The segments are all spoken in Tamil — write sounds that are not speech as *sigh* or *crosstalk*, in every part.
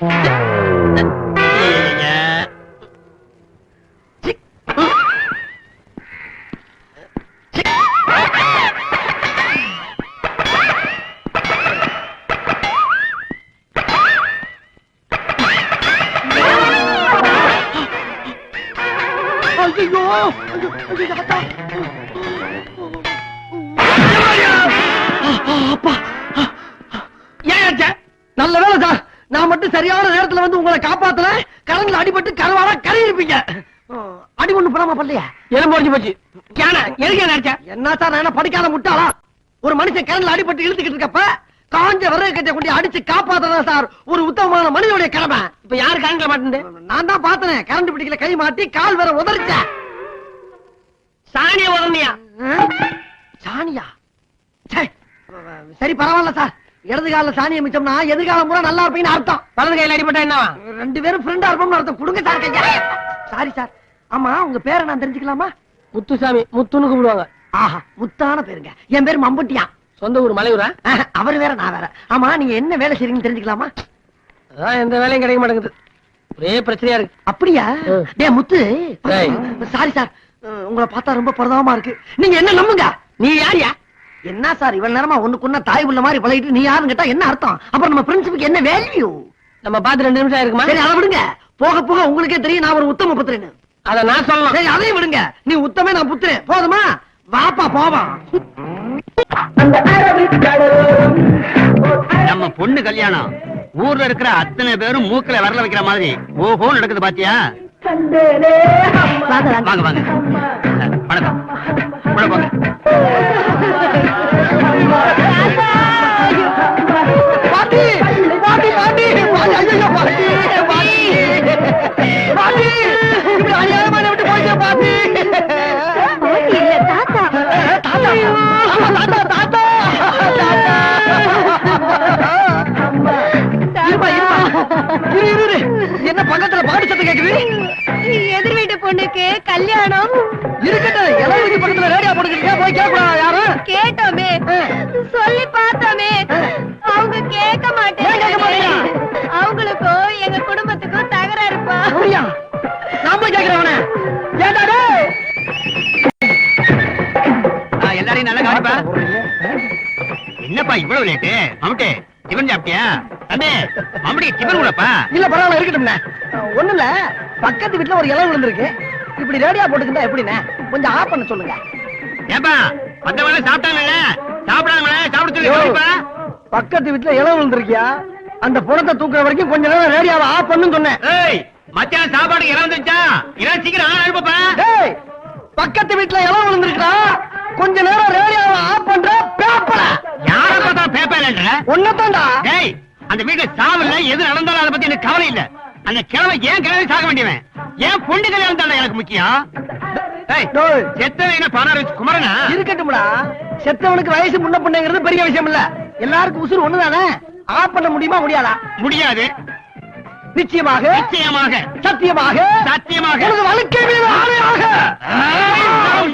Yeah. போச்சு. எதுக்கு என்ன சார் நான் படிக்காத முட்டாளா? ஒரு மனுஷன் கரண்ட்ல அடிபட்டு இழுத்துக்கிட்டு இருக்கப்ப காஞ்ச கட்டை கொண்டு அடிச்சு காப்பாத்ததான் சார்? ஒரு உத்தமமான மனிதனுடைய கடமை. இப்ப யாரு கரண்ட்ல மாட்டேன் நான் தான் பார்த்தனே கரண்ட் பிடிக்கல கை மாட்டி கால் வேற உதறிச்ச. சாணிய உதறியா சாணியா. சரி பரவாயில்ல சார். இடது கால சாணியை மிச்சம்னா எதிர்காலம் பூரா நல்லா இருப்பீங்கன்னு அர்த்தம். வலது கையில அடிபட்டா என்ன ரெண்டு பேரும் ஃப்ரெண்டா இருப்போம்னு அர்த்தம். கொடுங்க சார் சாரி சார். ஆமா உங்க பேரை நான் தெரிஞ்சுக்கலாமா? முத்துசாமி முத்துன்னு கூப்பிடுவாங்க. ஆஹா முத்தான பேருங்க. என் பேரு மம்புட்டியா? சொந்த ஊர் மலையூரா? அவர் வேற நான் வேற. ஆமா நீங்க என்ன வேலை செய்றீங்கன்னு தெரிஞ்சுக்கலாமா? அதான் எந்த வேலையும் கிடைக்க மாட்டேங்குது. ஒரே பிரச்சனையா இருக்கு. அப்படியா. டேய் முத்து. Sorry sir. உங்களை பார்த்தா ரொம்ப பிரதாபமா இருக்கு. நீங்க என்ன நம்புங்க? நீ யாரியா என்ன சார் இவ்வளவு நேரமா ஒண்ணுக்குன்னா தாய் உள்ள மாதிரி பழகிட்டு நீ யாருன்னு கேட்டா என்ன அர்த்தம்? அப்புறம் நம்ம பிரின்சிபுக்கு என்ன வேல்யூ நம்ம பார்த்து ரெண்டு நிமிஷம் இருக்குமா சரி அதை விடுங்க. போக போக உங்களுக்கே தெரியும் நான் ஒரு உத்தம புத்திரன்னு அத நான் சொல்லலாம் சரி அதையும் விடுங்க. நீ உத்தமே நான் புத்திரன். போதுமா? வாப்பா போவான் நம்ம பொண்ணு கல்யாணம். ஊர்ல இருக்கிற அத்தனை பேரும் மூக்குல வரல வைக்கிற மாதிரி. ஓஹோ நடக்குது பாத்தியா? வாங்க வாங்க. வணக்கம். உள்ள போங்க. பாட்டி பாட்டி பாட்டி. சத்தம் கேக்குது? எதிர் வீட்டு பொண்ணுக்கு கல்யாணம். இருக்கட்டும் வீட்டு பக்கத்துல ரேடியோ போட்டுக்கிட்டு போய் கேட்கலாம் யாரும் கேட்டோமே. சொல்லி பார்த்தோமே. அவங்க கேட்க மாட்டேங்கிறாங்க? அவங்களுக்கும் எங்க குடும்பத்துக்கும் தகராறுப்பா அப்படியா? நான் போய் கேட்கிறேன் அவனை ஏன்டா டேய்? ஆ, எல்லாரையும் நல்லா கவனிப்பா. என்னப்பா இவ்வளவு லேட்டு மம்முட்டி டிபன் சாப்பிட்டியா? தம்பி மம்முடி டிபன் கூடப்பா? இல்ல பரவாயில்ல இருக்கட்டும்ண்ணே ஒண்ணு இல்ல. பக்கத்து வீட்டுல ஒரு இலை விழுந்திருக்கு. இப்படி ரேடியா போட்டுக்கிட்டா எப்படிண்ணே கொஞ்சம் ஆஃப் பண்ண சொல்லுங்க. ஏப்பா வந்தவங்க சாப்பிட்டாங்கல்ல? சாப்பிடாங்களே சாப்பிட சொல்லி பக்கத்து வீட்டுல இலை விழுந்திருக்கியா? அந்த புறத்தை தூக்குற வரைக்கும் கொஞ்ச நேரம் ரேடியோவை ஆஃப் பண்ணுன்னு சொன்னேன். ஏய் மத்தியானம் சாப்பாடு இறந்துச்சா இறந்து சீக்கிரம் ஆள் அனுப்பப்பா. டேய் பக்கத்து வீட்டுல இலை விழுந்திருக்கா கொஞ்ச நேரம் ரேடியோவை ஆஃப் பண்ற பேப்பர. யார பார்த்தா பேப்பர் ஒன்னதான்டா டேய் அந்த வீட்டுல சாவல்ல எது நடந்தாலும் அதை பத்தி எனக்கு கவலை இல்ல. அந்த கிழமை ஏன் கிழமை சாக வேண்டியவன்? ஏன் பொண்ணு கல்யாணம் தானே எனக்கு முக்கியம். செத்தவன் பணம் வச்சு குமரனா? இருக்கட்டும்டா. செத்தவனுக்கு வயசு முன்ன பிள்ளைங்கிறது பெரிய விஷயம் இல்ல. எல்லாருக்கும் உசுறு ஒண்ணுதானே? ஆஃப் பண்ண முடியுமா முடியாதா? முடியாது. நிச்சயமாக. நிச்சயமாக. சத்தியமாக. சத்தியமாக. எனது வாழ்க்கை மீது ஆணையாக. ஏய்,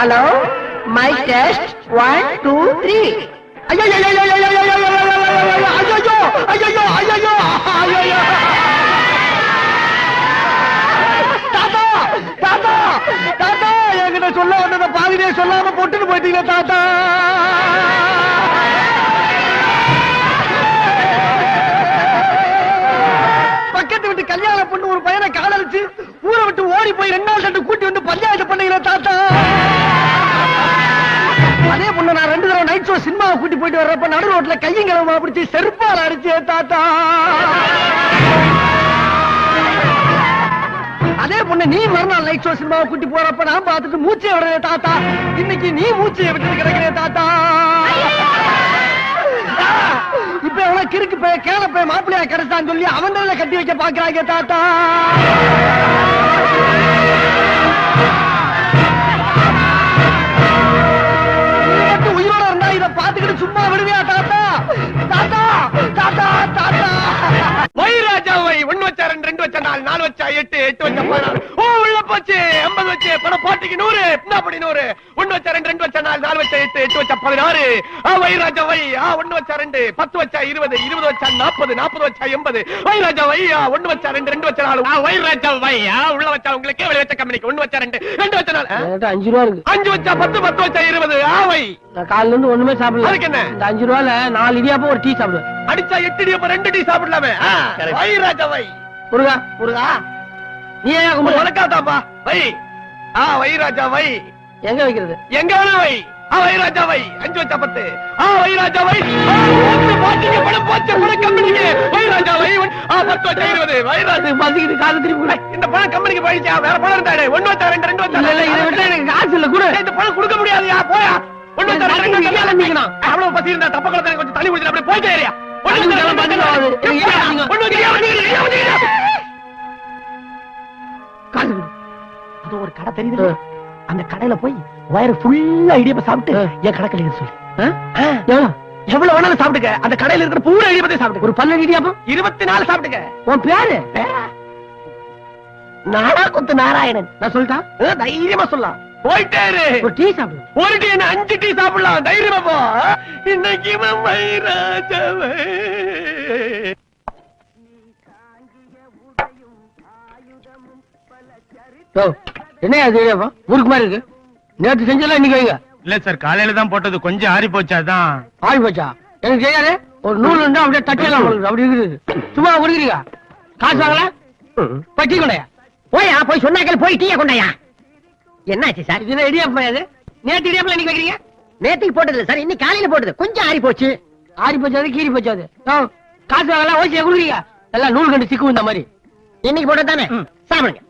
hello my test one two three சொல்ல வந்தத பாதிலே சொல்லாம போட்டுட்டு போயிட்டீங்க தாத்தா பக்கத்து விட்டு கல்யாணம் பொண்ணு ஒரு பையனை காதலிச்சு ஊரை விட்டு ஓடி போய் ரெண்டு நாள் சட்டு கூட்டி வந்து பஞ்சாயத்து பண்ணீங்களே தாத்தா. அதே பொண்ணு நான் ரெண்டு தடவை நைட் ஷோ சினிமாவை கூட்டி போயிட்டு வர்றப்ப நடு ரோட்ல கையும் கிளம்ப பிடிச்சி செருப்பால் அடிச்சே தாத்தா. அதே பொண்ணு நீ மறுநாள் நைட் ஷோ சினிமாவை கூட்டி போறப்ப நான் பார்த்துட்டு மூச்சையை விடுறேன் தாத்தா. இன்னைக்கு நீ மூச்சையை விட்டு கிடக்கிறே தாத்தா. இப்ப எவ்வளவு கிறுக்கு போய் கேள போய் மாப்பிள்ளையா கிடைச்சான்னு சொல்லி அவன் கட்டி வைக்க பாக்குறாங்க தாத்தா. சும்மா விடுவியா தாத்தா? தாத்தா தாத்தா தாத்தா. ரெண்டு வச்சா நாலு நாலு வச்சா எட்டு எட்டு வச்சா பதினாறு. ஓ உள்ள போச்சு. எண்பது வச்சு. பணம் போட்டிக்கு நூறு. என்ன அப்படி நூறு. ஒண்ணு வச்சா ரெண்டு ரெண்டு வச்சா நாலு நாலு வச்சா எட்டு எட்டு வச்சா பதினாறு. ஆ வை ராஜா வை ஆ ஒண்ணு வச்சா ரெண்டு. பத்து வச்சா இருபது. இருபது வச்சா நாற்பது நாற்பது வச்சா எண்பது. வை ராஜா வை ஆ ஒண்ணு வச்சா ரெண்டு ரெண்டு வச்சா நாலு. ஆ வை ராஜா வை ஆ உள்ள வச்சா உங்களுக்கு வெளிய வச்ச கம்பெனிக்கு ஒண்ணு வச்சா ரெண்டு ரெண்டு வச்சா நாலு? என்கிட்ட அஞ்சு ரூபா இருக்கு. அஞ்சு வச்சா பத்து பத்து வச்சா இருபது. ஆ வை. நான் காலையில இருந்து ஒண்ணுமே சாப்பிடல. அதுக்கு என்ன? அஞ்சு ரூபால நாலு இடியாப்பம் ஒரு டீ சாப்பிடுவேன். அடிச்சா எட்டு டீ அப்ப ரெண்டு டீ சாப்பிடலாமே. வை ராஜா வை முருகா முருகா. நீ ஏன் கும்பிடு வை. ஆ வை ராஜா வை எங்க வைக்கிறது? எங்க வேணா வை. ஆ வை ராஜா வை அஞ்சு வச்சா பத்து. ஆ வை ராஜா வை போச்சு, பணம் கம்பெனிக்கு. வை ராஜா வை ஆ பத்து வச்சா இருபது. வை ராஜா. அது பசிக்குது காசு திருப்பி கொடு. இந்த பணம் கம்பெனிக்கு போயிடுச்சா? வேற பணம் இருந்தாடே ஒண்ணு வச்சா ரெண்டு ரெண்டு வச்சா இல்ல இல்ல இதை விட்டா எனக்கு காசு இல்ல கூட. இந்த பணம் கொடுக்க முடியாதுயா? போயா. வச்சா ரெண்டு, ரெண்டு தண்ணி அவ்வளவு பசி இருந்தா தப்ப குளத்துல கொஞ்சம் தண்ணி குடிச்சு அப்படியே போயிட்டே அது ஒரு கடை தெரியுது அந்த கடையில போய் வயிறு ஃபுல்லா இடியப்ப சாப்பிட்டு என் சொல்லு எவ்வளவு வேணாலும் சாப்பிட்டுக்க அந்த கடையில இருக்கிற பூரா இடியப்பத்தை ஒரு பன்னெண்டு இடியாப்பம் இருபத்தி நாலு சாப்பிட்டுக்க உன் பேரு நாடா குத்து நாராயணன் நான் சொல்லிட்டா தைரியமா சொல்லலாம் போயிட்டே இரு ஒரு டீ சாப்பிடு. ஒரு டீ என்ன அஞ்சு டீ சாப்பிடலாம். தைரியமா போ. இன்னைக்கு யோ, என்ன இடியாப்பம் ஊருக்கு மாதிரி இருக்கு. நேற்று செஞ்சதெல்லாம் இன்னைக்கு வைங்க. இல்ல சார் காலையில தான் போட்டது. கொஞ்சம் ஆறி போச்சு அதான். ஆடி போச்சா? எனக்கு தெரியாது. ஒரு நூல் இருந்தா அப்படியே தட்டியெல்லாம் உங்களுக்கு அப்படி இருக்குது. சும்மா கொடுக்குறீங்க காசு வாங்கல? பட்டி கொண்டையா போயா போய் சொன்னாக்கள் போய் டீயா கொண்டாயா என்னாச்சு சார்? இது இடியாப்பம் அது? நேற்று இடியாப்பம் இன்னைக்கு வைக்கிறீங்க? நேத்துக்கு போட்டது சார். இன்னைக்கு காலையில போட்டது. கொஞ்சம் ஆறி போச்சு. ஆடி போச்சு அது கீறி போச்சு அது. காசு வாங்கல ஓசியா கொடுக்குறீங்க. எல்லாம் நூல் கண்டு சிக்கும் இந்த மாதிரி. இன்னைக்கு போட்டது தானே? சாப்பிடுங்க.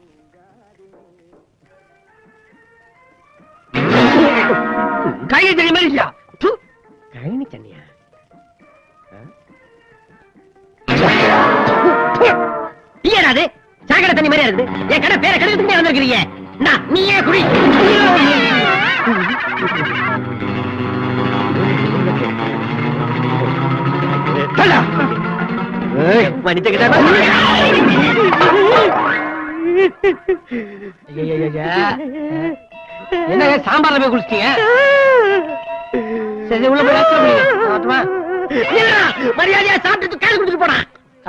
கையை தெரிய மாதிரி இல்லையா? கழனி தண்ணியா? டீயடாது சாக்கடை தண்ணி மாதிரி இருக்குது? என் கடை பேரை கெடுக்கிறதுக்கு வந்திருக்கிறீங்க நீயே குடி. என்னங்க சாம்பார்ல போய் குளிச்சிட்டீங்க? சரி உள்ள போய்? மரியாதையா சாப்பிட்டு காசு கொடுத்துட்டு போனா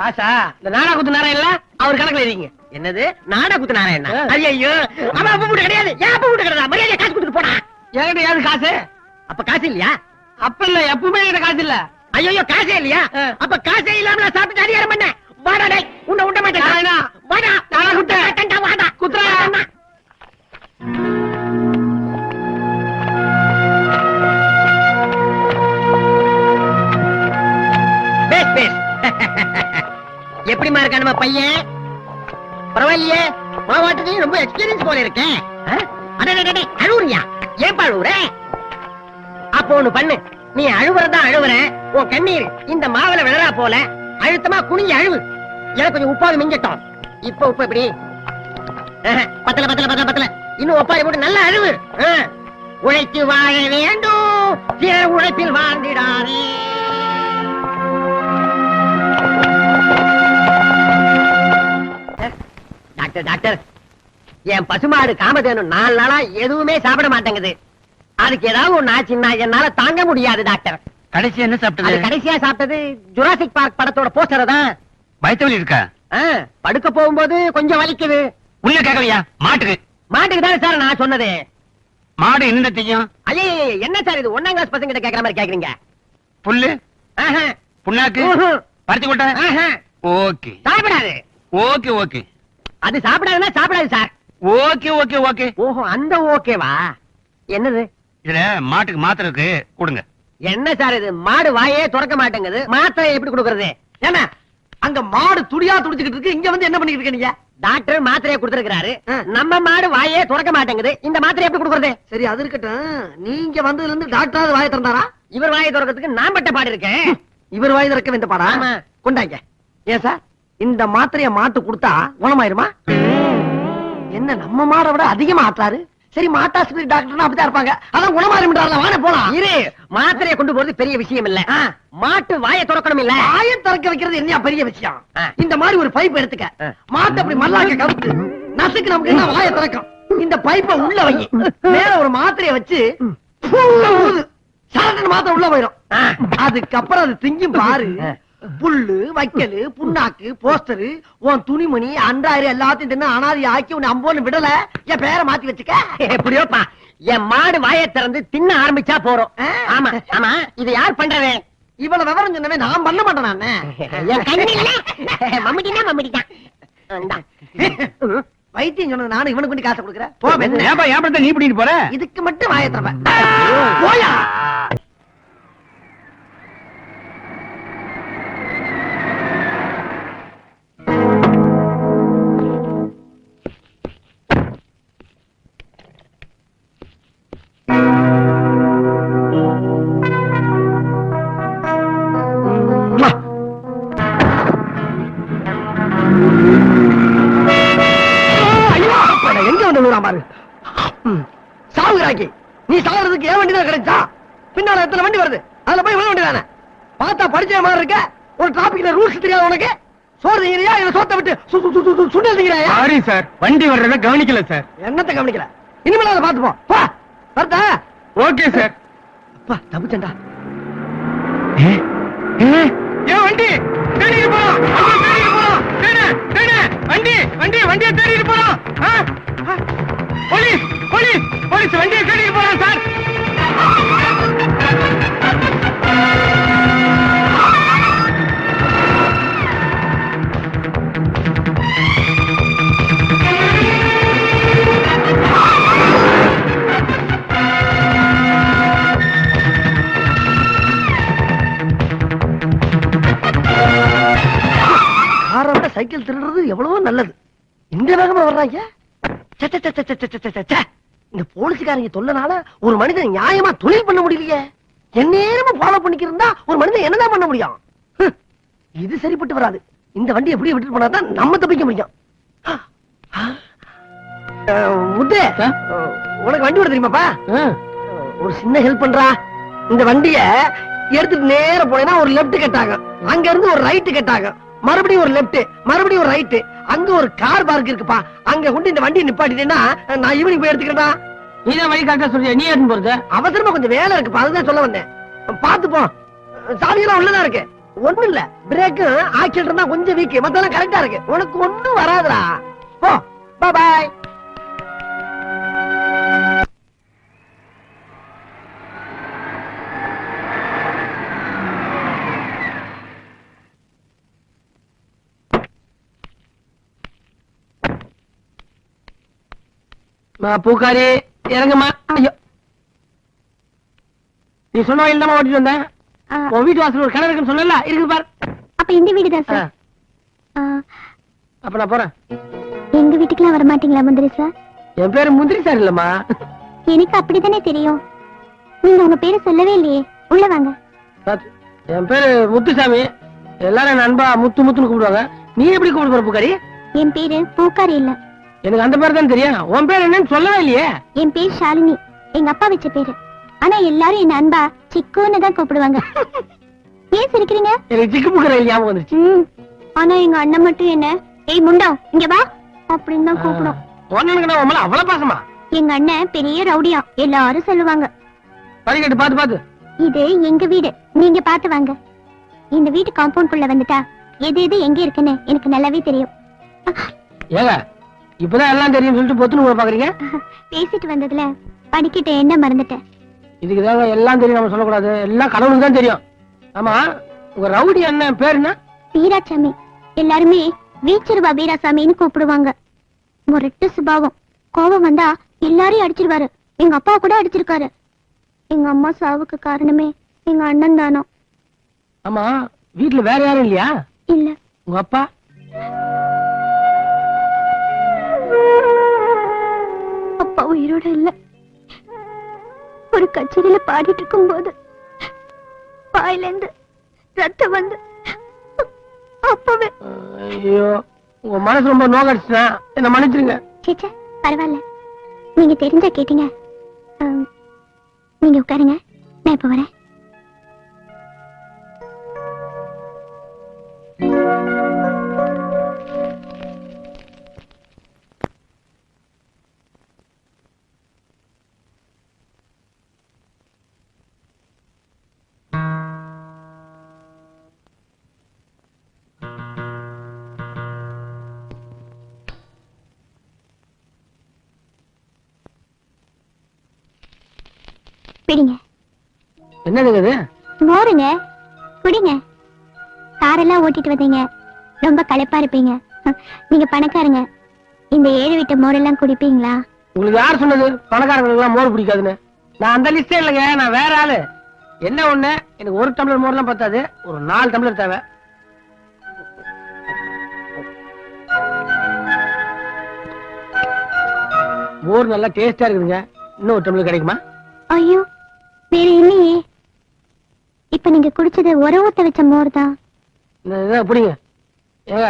காசா? இந்த நாடா குத்து இல்ல? அவர் கணக்குல இருக்கீங்க என்னது? நாடா குத்து நாராயணா. ஐயோ அவன் அப்ப வீட்டு கிடையாது. ஏன் அப்ப வீட்டு கிடையாது? மரியாதையா காசு கொடுத்துட்டு போனா என்கிட்ட ஏது காசு? அப்ப காசு இல்லையா? அப்ப இல்ல எப்பவுமே என்கிட்ட காசு இல்ல. ஐயோ காசே இல்லையா. அப்ப காசே இல்லாம நான் சாப்பிட்டு அதிகாரம் பண்ண. வாடா டேய் உன்னை விட மாட்டேன். நாராயணா. வாடா? மாட்டேன்டா, வாடா. குத்துறா. எப்படிமா இருக்கா நம்ம பையன்? பரவாயில்லையே மாவாட்டத்தையும் ரொம்ப எக்ஸ்பீரியன்ஸ் போல இருக்கேன் ஆ? அழுவுறியா? ஏன் அழுவுற? அப்போ ஒண்ணு பண்ணு. நீ அழுவுறதா அழுவுற. உன் கண்ணீர் இந்த மாவுல விழறா போல. அழுத்தமா குனிஞ்சு அழுவு. எனக்கு கொஞ்சம் உப்பாவது மிஞ்சட்டும். இப்ப உப்பு எப்படி? பத்தல பத்தல பத்தல பத்தல. இன்னும் ஒப்பாரி போட்டு நல்லா அழுவு. உழைத்து வாழ வேண்டும். சிற உழைப்பில் வாழ்ந்திடாதே. டாக்டர் டாக்டர் என் பசுமாடு காமதேனு நாலு நாளா எதுவுமே சாப்பிட மாட்டேங்குது. அதுக்கு ஏதாவது ஒண்ணு ஆச்சுன்னா என்னால தாங்க முடியாது டாக்டர். கடைசி என்ன சாப்பிட்டது? கடைசியா சாப்பிட்டது ஜுராசிக் பார்க் படத்தோட போஸ்டர் தான். வயிற்று இருக்கா? படுக்க போகும்போது கொஞ்சம் வலிக்குது. உள்ள கேட்கலையா மாட்டுக்கு. மாட்டுக்கு தானே சார் நான் சொன்னது. மாடு என்ன செய்யும்? ஐயே என்ன சார் இது? ஒன்னாம் கிளாஸ் பசங்க கிட்ட கேக்குற மாதிரி கேக்குறீங்க. புல்லு? புண்ணாக்கு? பறிச்சு கொட்ட? ஓகே. சாப்பிடாது. Okay okay. அது சாப்பிடாதுன்னா சாப்பிடாது சார். Okay okay okay. ஓஹோ அந்த ஓகேவா? என்னது? இதுல மாட்டுக்கு மாத்திரை இருக்கு கொடுங்க. என்ன சார் இது? மாடு வாயே திறக்க மாட்டேங்குது. மாத்திரை எப்படி கொடுக்கறது? என்ன அங்க மாடு துடியா துடிச்சுக்கிட்டு இருக்கு. இங்க வந்து என்ன பண்ணிட்டு இருக்க நீங்க? டாக்டர் மாத்திரையை கொடுத்திருக்கிறாரு. நம்ம மாடு வாயே திறக்க மாட்டேங்குது. இந்த மாத்திரை எப்படி கொடுக்கறது? சரி அது இருக்கட்டும். நீங்க வந்ததுல இருந்து டாக்டர் வாய திறந்தாரா? இவர் வாயை திறக்கிறதுக்கு நான் பட்ட பாடு இருக்கேன். இவர் வாய் திறக்க வேண்ட பாடா? ஆமா. கொண்டாங்க. ஏன் சார்? இந்த மாத்திரைய மாட்டு கொடுத்தா குணமாயிருமா? என்ன நம்ம மாடை விட அதிகமா ஆட்டுறாரு சரி மாட்டாஸ்பத்திரி டாக்டர்னா அப்படிதான் இருப்பாங்க. அதான் குணமாறிட்டார்ல வாங்க போலாம். இரு மாத்திரையை கொண்டு போறது பெரிய விஷயம் இல்ல. மாட்டு வாயை திறக்கணும் இல்ல. வாயை திறக்க வைக்கிறது என்ன பெரிய விஷயம். இந்த மாதிரி ஒரு பைப் எடுத்துக்க. மாட்டை அப்படி மல்லாக்க கவுத்து. நசுக்கு நமக்கு என்ன வாயை திறக்கும்? இந்த பைப்பை உள்ள வை. மேல ஒரு மாத்திரையை வச்சு ஊது. சரட்டுன்னு மாத்திரை உள்ள போயிடும். அதுக்கப்புறம் அது திங்கும் பாரு. புல்லு வைக்கலு புண்ணாக்கு போஸ்டரு உன் துணிமணி அன்றாயிரம் எல்லாத்தையும் தின்னு அனாதி ஆக்கி உன்னை அம்போன்னு விடல. என் பேரை மாத்தி வச்சுக்க. எப்படியோப்பா என் மாடு வாயை திறந்து தின்ன ஆரம்பிச்சா போறோம். ஆமா ஆமா இது யார் பண்றது இவ்வளவு விவரம் சொன்னவே நான் பண்ண மாட்டேன் நானு என் கண்ணில மம்மிட்டினா மம்மிட்டி தான் வைத்தியம் சொன்னது நானும் இவனுக்கு கொண்டு காசை கொடுக்குறேன். பெண்ணு. நீ பிடிட்டு போற? இதுக்கு மட்டும் வாயை திறப்பேன் போயா? சாரி சார் வண்டி வர்றத கவனிக்கல சார் என்னத்தை கவனிக்கல? இனிமேல் அதை பார்த்துப்போம். போ வரட்டா? ஓகே சார் அப்பா தப்புச்சண்டா ஏன் வண்டி! தேடிட்டு போறோம் வண்டி தேடிட்டு போறோம் தேடு தேடு! வண்டி வண்டி வண்டியை தேடிட்டு போறோம்? போலீஸ் போலீஸ் போலீஸ் வண்டியை தேடிட்டு போறோம் சார் சைக்கிள் திருடுறது எவ்வளவோ நல்லது. இந்த வேகமா வர்றாங்க. இந்த போலீஸ்காரங்க தொல்லனால ஒரு மனிதன் நியாயமா தொழில் பண்ண முடியலையே. எந்நேரமும் ஃபாலோ பண்ணிக்கிருந்தா ஒரு மனிதன் என்னதான் பண்ண முடியும்? இது சரிப்பட்டு வராது. இந்த வண்டி எப்படியே விட்டுட்டு போனா தான் நம்ம தப்பிக்க முடியும். முத்து உனக்கு வண்டி ஓட தெரியுமாப்பா? ஒரு சின்ன ஹெல்ப் பண்றா. இந்த வண்டிய எடுத்துட்டு நேர போனேன்னா ஒரு லெஃப்ட் கட்டாங்க அங்க இருந்து ஒரு ரைட் கட்டாங்க மறுபடியும் ஒரு லெஃப்ட் மறுபடியும் ஒரு ரைட் அங்க ஒரு கார் பார்க் இருக்குப்பா. அங்க கொண்டு இந்த வண்டியை நிப்பாட்டிட்டேன்னா நான் ஈவினிங் போய் எடுத்துக்கிறேன்டா. நீ தான் வழி கரெக்டா சொல்றியா? நீ ஏன் போறது? அவசரமா கொஞ்சம் வேலை இருக்குப்பா அதுதான் சொல்ல வந்தேன். பாத்து போ. சாவியெல்லாம் உள்ளதா இருக்கு. ஒண்ணு இல்ல. பிரேக்கு ஆக்சிடென்ட் இருந்தா கொஞ்சம் வீக் மத்தெல்லாம் கரெக்டா இருக்கு. உனக்கு ஒண்ணும் வராதுடா. போ. பாய் பூக்காரி. இறங்குமா? ஐயோ. நீ சொன்ன தான் ஓட்டிட்டு வந்தேன். உன் வீட்டு வாசல் ஒரு கிணறு இருக்குன்னு சொன்னல இருக்கு பார். அப்ப இந்த வீடு தான் சார் அப்ப நான் போறேன். எங்க வீட்டுக்குலாம் வர மாட்டீங்களா முந்திரி சார் என் பேரு முந்திரி சார் இல்லம்மா. எனக்கு அப்படித்தானே தெரியும். நீங்க உங்க பேரை சொல்லவே இல்லையே. உள்ள வாங்க. என் பேரு முத்துசாமி. எல்லாரும் அன்பா முத்து முத்துன்னு கூப்பிடுவாங்க. நீ எப்படி கூப்பிடு போற பூக்காரி? என் பேரு பூக்காரி இல்ல. எனக்கு அந்த பேர் தான் தெரியும். உன் பேர் என்னன்னு சொல்லவே இல்லையே? என் பேர் ஷாலினி. எங்க அப்பா வச்ச பேரு. ஆனா எல்லாரும் என்ன அன்பா சிக்குன்னு தான் கூப்பிடுவாங்க. *laughs* ஏன் சிரிக்கிறீங்க? எனக்கு சிக்கு புக்கிற ஞாபகம் வந்துருச்சு. ம், ஆனா எங்க அண்ணன் மட்டும் என்ன ஏய் முண்டம் இங்க வா அப்படின்னு தான் கூப்பிடும். ஒன்னு நான் உன் மேல அவ்வளவு பாசமா? எங்க அண்ணன் பெரிய ரவுடியா. எல்லாரும் சொல்லுவாங்க. படிக்கட்டு பாத்து பாத்து. இது எங்க வீடு. நீங்க பாத்து வாங்க. இந்த வீட்டு காம்பவுண்ட் குள்ள வந்துட்டா எது எது எங்க இருக்குன்னு எனக்கு நல்லாவே தெரியும். ஏங்க இப்பதான் எல்லாம் தெரியும் சொல்லிட்டு பொத்துன்னு கூட பாக்குறீங்க? பேசிட்டு வந்ததுல படிக்கிட்ட என்ன மறந்துட்டேன் இதுக்கு தாங்க எல்லாம் தெரியும் நம்ம சொல்லக்கூடாது. எல்லாம் கடவுளுக்கு தான் தெரியும். ஆமா உங்க ரவுடி அண்ணன் பேர் என்ன? வீராசாமி. எல்லாருமே வீச்சிருவா வீராசாமின்னு கூப்பிடுவாங்க. முரட்டு சுபாவம். கோபம் வந்தா எல்லாரையும் அடிச்சிருவாரு. எங்க அப்பா கூட அடிச்சிருக்காரு. எங்க அம்மா சாவுக்கு காரணமே எங்க அண்ணன் தானோ. ஆமா வீட்டுல வேற யாரும் இல்லையா? இல்ல. உங்க அப்பா? அப்பா உயிரோட இல்ல. ஒரு கச்சேரியில பாடிட்டு இருக்கும் போது வாயில இருந்து ரத்தம் வந்து அப்பவே ஐயோ உங்க மனசு ரொம்ப நோகடிச்சுனா என்ன மன்னிச்சிருங்க. சேச்சே பரவாயில்ல. நீங்க தெரிஞ்சா கேட்டீங்க. நீங்க உட்காருங்க. நான் இப்ப வரேன். பிடிங்க. என்னதுங்க இது? மோருங்க. குடிங்க. காரெல்லாம் ஓட்டிட்டு வந்தீங்க. ரொம்ப களைப்பா இருப்பீங்க. நீங்க பணக்காரங்க. இந்த ஏழு வீட்டு மோரெல்லாம் குடிப்பீங்களா? உங்களுக்கு யார் சொன்னது? பணக்காரங்களுக்கு மோர் பிடிக்காதுன்னு. நான் அந்த லிஸ்டே இல்லைங்க நான் வேற ஆளு. என்ன ஒண்ணு? எனக்கு ஒரு டம்ளர் மோர்லாம் பத்தாது. ஒரு நாலு டம்ளர் தேவை. மோர் நல்லா டேஸ்டா இருக்குதுங்க. இன்னும் ஒரு டம்ளர் கிடைக்குமா? ஐயோ வேற இல்லையே இப்ப நீங்க குடிச்சது உர ஊத்த வச்ச மோர் தான். இந்த இதை பிடிங்க. ஏங்க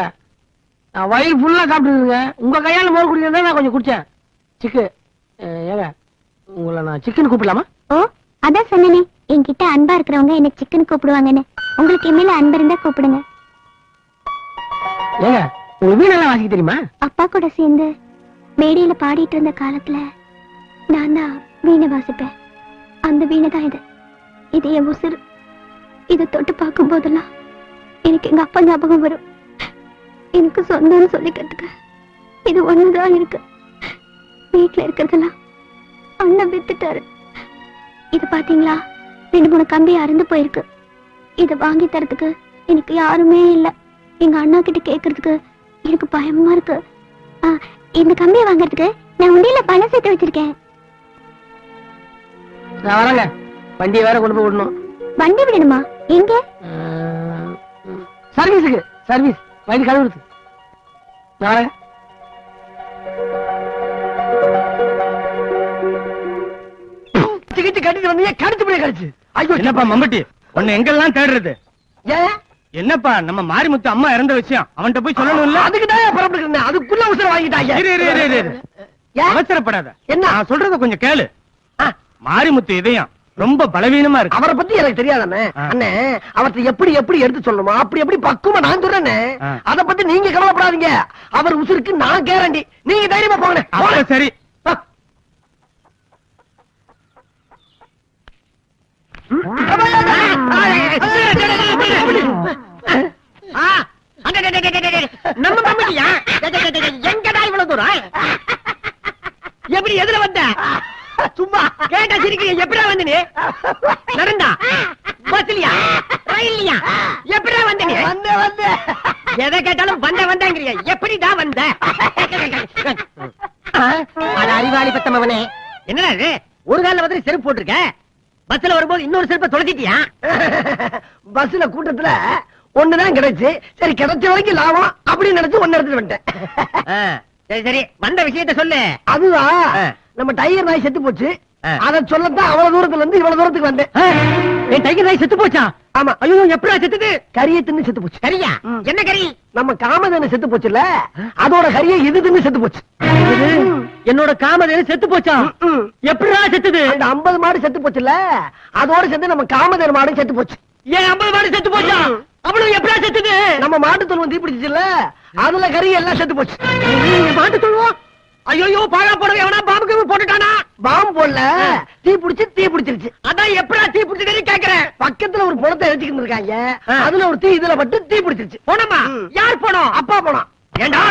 நான் வயிறு ஃபுல்லா சாப்பிட்டுருங்க உங்க கையால மோர் குடிக்கிறதா நான் கொஞ்சம் குடிச்சேன். சிக்கு. ஏங்க உங்களை நான் சிக்கன் கூப்பிடலாமா? ஓ அதான் சொன்னனே. என்கிட்ட அன்பா இருக்கிறவங்க என்ன சிக்கன் கூப்பிடுவாங்கன்னு. உங்களுக்கு என் மேல அன்பு இருந்தா கூப்பிடுங்க. ஏங்க உங்களுக்கு வீணெல்லாம் வாசிக்க தெரியுமா? அப்பா கூட சேர்ந்து மேடையில பாடிட்டு இருந்த காலத்துல நான் தான் வீணை வாசிப்பேன். அந்த வீணைதான் இது. இது என் உசுறு. இதை தொட்டு பார்க்கும் போதெல்லாம் எனக்கு எங்க அப்பா ஞாபகம் வரும். எனக்கு சொந்தம்னு சொல்லிக்கிறதுக்கு இது ஒண்ணுதான் இருக்கு. வீட்டுல இருக்கிறதெல்லாம் அண்ணன் வித்துட்டாரு. இது பாத்தீங்களா ரெண்டு மூணு கம்பி அறுந்து போயிருக்கு. இத வாங்கி தரதுக்கு எனக்கு யாருமே இல்ல. எங்க அண்ணா கிட்ட கேக்குறதுக்கு எனக்கு பயமா இருக்கு. இந்த கம்பியை வாங்குறதுக்கு நான் உண்டியில பணம் சேர்த்து வச்சிருக்கேன். நான் வரேங்க. வண்டியை வேற கொண்டு போய் விடணும். வண்டி விடணுமா? எங்க? சர்வீஸுக்கு சர்வீஸ். வண்டி கழுவுறது கட்டிட்டு வந்தீங்க கடிச்சு போய் கடிச்சு. ஐயோ என்னப்பா மம்பட்டி? உன்னை எங்கெல்லாம் தேடுறது? ஏன் என்னப்பா நம்ம மாரிமுத்து அம்மா இறந்த விஷயம்? அவன்கிட்ட போய் சொல்லணும்ல? அதுக்கு தான் புறப்பட்டு அதுக்குள்ள உசுர வாங்கிட்டாங்க? அவசரப்படாத. என்ன? நான் சொல்றத கொஞ்சம் கேளு. மாரிமுத்து இதயம் ரொம்ப பலவீனமா இருக்கு. அவரை பத்தி எனக்கு தெரியாதானே. அண்ணே அவர்ட்ட எப்படி எப்படி எடுத்து சொல்லணுமா அப்படி எப்படி பக்குவமா நான் சொல்றேனே. ஆ. அத பத்தி நீங்க கவலைப்படாதீங்க. அவர் உசுருக்கு நான் கேரண்டி. நீங்க தைரியமா போங்க. சரி. நம்ம அட, எங்கடா இவ்வளவு தூரம்? எப்படி எதுல வந்த? சும்மா. கேட்டா சிரிக்கிறீங்க. எப்படிடா வந்த நீ நடந்தா? பஸ்லயா? ரயில்லையா? எப்படிடா வந்த நீ வந்த வந்த எதை கேட்டாலும் வந்த வந்தங்கிறிய. எப்படிடா வந்த? அட அறிவாளி பத்தமவனே. என்னடா இது? ஒரு கால வந்து செருப்பு போட்டிருக்க? பஸ்ல வரும்போது இன்னொரு செருப்பை தொலைச்சிட்டியா? பஸ்ல கூட்டத்துல ஒண்ணுதான் கிடைச்சு. சரி கிடைச்ச வரைக்கும் லாபம் அப்படின்னு நினைச்சு ஒன்னு எடுத்துட்டு வந்துட்டேன். சரி சரி. வந்த விஷயத்த சொல்லு. அதுதான். நம்ம டைகர் நாய் செத்து போச்சு. அத சொல்லத்தான் அவ்வளவு தூரத்துல இருந்து இவ்வளவு தூரத்துக்கு வந்தேன். என் டைகர் நாய் செத்து போச்சா? ஆமா. ஐயோ எப்படா செத்துது? கரிய தின்னு செத்து போச்சு. கரியா? ம். என்ன கறி நம்ம காமதேனு செத்து போச்சுல அதோட கரிய இது தின்னு செத்து போச்சு. என்னோட காமதேனு செத்து போச்சா? ம். எப்படிடா செத்துது? அந்த 50 மாடு செத்து போச்சுல அதோட சேர்ந்து நம்ம காமதேனு மாடும் செத்து போச்சு. ஏன் ஐம்பது மாடு செத்து போச்சா? அவ்வளவு எப்படா செத்துது? நம்ம மாட்டு தொழுவம் தீப்பிடிச்சுல அதுல கறி எல்லாம் செத்து போச்சு. மாட்டு சொல்லுவோம் ஐயோ பாழா போடவே எவனா பாம்புக்கு போட்டுட்டானா? பாம்பு போடல. தீ பிடிச்சு தீ பிடிச்சிருச்சு. அதான் எப்படா தீ பிடிச்சதுன்னு கேக்குறேன் பக்கத்துல ஒரு புணத்தை எரிச்சுக்கிட்டு இருக்காங்க. அதுல ஒரு தீ இதுல பட்டு தீ பிடிச்சிருச்சு. போனமா. யார் போனோம்? அப்பா போனான். ஏண்டா?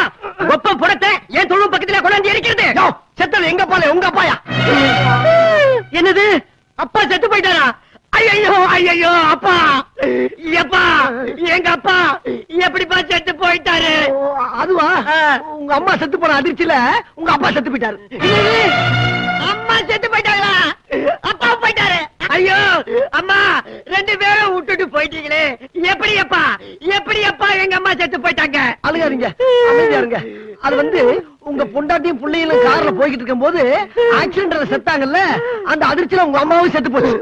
ஒப்ப புறத்தை ஏன் தொழுவு பக்கத்துல கொண்டாந்து எரிக்கிறது? செத்தது எங்க அப்பால? உங்க அப்பாயா? என்னது? அப்பா செத்து போயிட்டாரா? ஐயோ ஐயோ அப்பா. எப்பா எங்க அப்பா எப்படிப்பா செத்து போயிட்டாரு? அதுவா. உங்க அம்மா செத்து போன அதிர்ச்சியில உங்க அப்பா செத்து போயிட்டாரு. அம்மா செத்து போயிட்டாங்களா? அப்பா போயிட்டாரு. ஐயோ. அம்மா ரெண்டு பேரும் விட்டுட்டு போயிட்டீங்களே. எப்படி அப்பா? எப்படி அப்பா எங்க அம்மா செத்து போயிட்டாங்க? இருங்க. அது வந்து உங்க பொண்டாட்டியும் பிள்ளைகளும் கார்ல போய்கிட்டு இருக்கும் போது ஆக்சிடென்ட்ல செத்தாங்கல்ல அந்த அதிர்ச்சியில உங்க அம்மாவும் செத்து போச்சு.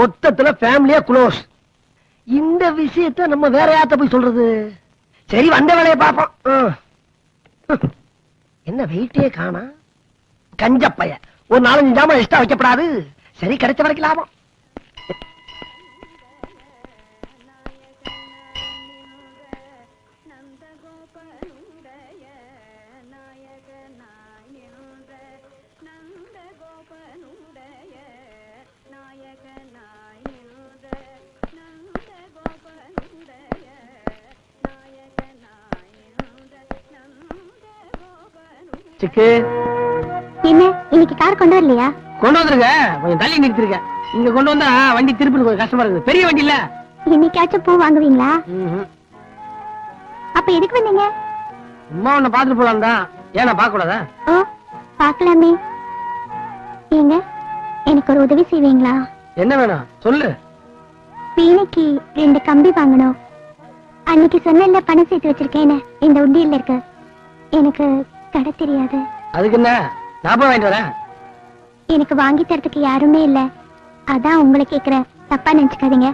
மொத்தத்துல ஃபேமிலியா குளோஸ் இந்த விஷயத்த நம்ம வேற யார்ட்ட போய் சொல்றது? சரி வந்த வேலையை பார்ப்போம். என்ன வெயிட்டே காணா? கஞ்சப்பைய. ஒரு நாலஞ்சு ஜாமான் எக்ஸ்ட்ரா வைக்கப்படாது. சரி கிடைச்ச வரைக்கும் லாபம். சிக்கு என்ன இன்னைக்கு கார் கொண்டு வரலையா கொண்டு வந்துருங்க கொஞ்சம் தள்ளி நிறுத்திருக்கேன் இங்க கொண்டு வந்தா வண்டி திருப்பி கொஞ்சம் கஷ்டமா இருக்குது. பெரிய வண்டி இல்ல? இன்னைக்காச்சும் பூ வாங்குவீங்களா. அப்ப எதுக்கு வந்தீங்க? சும்மா உன்னை பாத்துட்டு போலாம் தான். ஏன் நான் பார்க்க கூடாதா ஓ பார்க்கலாமே. ஏங்க எனக்கு ஒரு உதவி செய்வீங்களா? என்ன வேணும்? சொல்லு. வீணைக்கு ரெண்டு கம்பி வாங்கணும். அன்னைக்கு சொன்னேன்ல பணம் சேர்த்து வச்சிருக்கேன்னு. இந்த உண்டியல்ல இருக்கு. எனக்கு கடை தெரியாது. அதுக்கு என்ன? நான் போய் வாங்கிட்டு வரேன். எனக்கு வாங்கி தரதுக்கு யாருமே இல்ல. அதான் உங்களை கேக்குறேன் தப்பா நினைச்சுக்காதீங்க.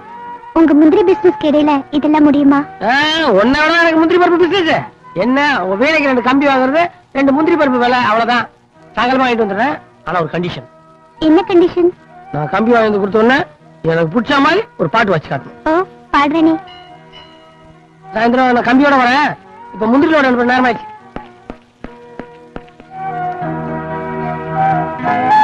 உங்க முந்திரி பிசினஸ்க்கு இடையில இதெல்லாம் முடியுமா? ஒன்ன விட எனக்கு முந்திரி பருப்பு பிசினஸ் என்ன வேலைக்கு ரெண்டு கம்பி வாங்குறது ரெண்டு முந்திரி பருப்பு விலை அவ்வளவுதான். சாயங்காலமா வாங்கிட்டு வந்துடுறேன். ஆனா ஒரு கண்டிஷன் என்ன கண்டிஷன் நான் கம்பி வாங்கி வந்து கொடுத்த உடனே எனக்கு பிடிச்ச மாதிரி ஒரு பாட்டு வச்சு காட்டணும். ஓ பாடுறேனே. சாயந்தரம் நான் கம்பியோட வரேன். இப்ப முந்திரியோட நேரமாச்சு Thank you.